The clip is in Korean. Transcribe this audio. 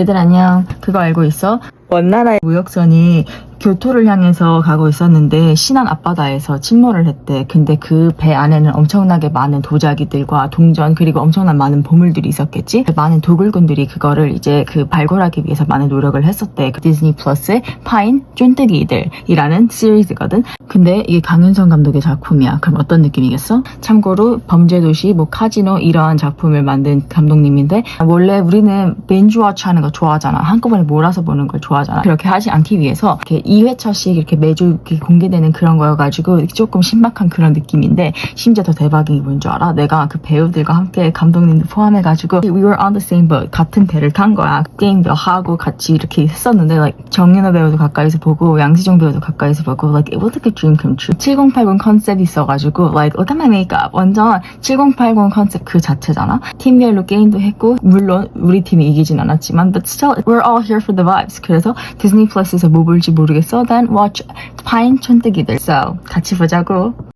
얘들 안녕. 그거 알고 있어? 원나라의 무역선이 교토를 향해서 가고 있었는데 신안 앞바다에서 침몰을 했대. 근데 그 배 안에는 엄청나게 많은 도자기들과 동전 그리고 엄청난 많은 보물들이 있었겠지. 많은 도굴꾼들이 그거를 이제 그 발굴하기 위해서 많은 노력을 했었대. 그 디즈니 플러스의 파인 쫀뜨기들이라는 시리즈거든. 근데 이게 강윤성 감독의 작품이야. 그럼 어떤 느낌이겠어? 참고로 범죄도시, 뭐 카지노 이러한 작품을 만든 감독님인데 원래 우리는 벤주워치 하는 거 좋아하잖아. 한꺼번에 몰아서 보는 걸 좋아 하잖아. 그렇게 하지 않기 위해서 이렇게 2회차씩 이렇게 매주 이렇게 공개되는 그런 거여가지고 조금 신박한 그런 느낌인데 심지어 더 대박인 게뭔줄 알아? 내가 그 배우들과 함께 감독님도 포함해가지고 we were on the same boat 같은 배를 탄 거야. 게임도 하고 같이 이렇게 했었는데 like 정윤호 배우도 가까이서 보고 양세종 배우도 가까이서 보고 like it was like a dream come true. 7080 컨셉이 있어가지고 like look at my makeup 완전 7080 컨셉 그 자체잖아. 팀별로 게임도 했고 물론 우리 팀이 이기진 않았지만 but still we're all here for the vibes. 그래서 디즈니 플러스에서 뭐 볼지 모르겠어. Then watch 파인 촌뜨기들. So 같이 보자고.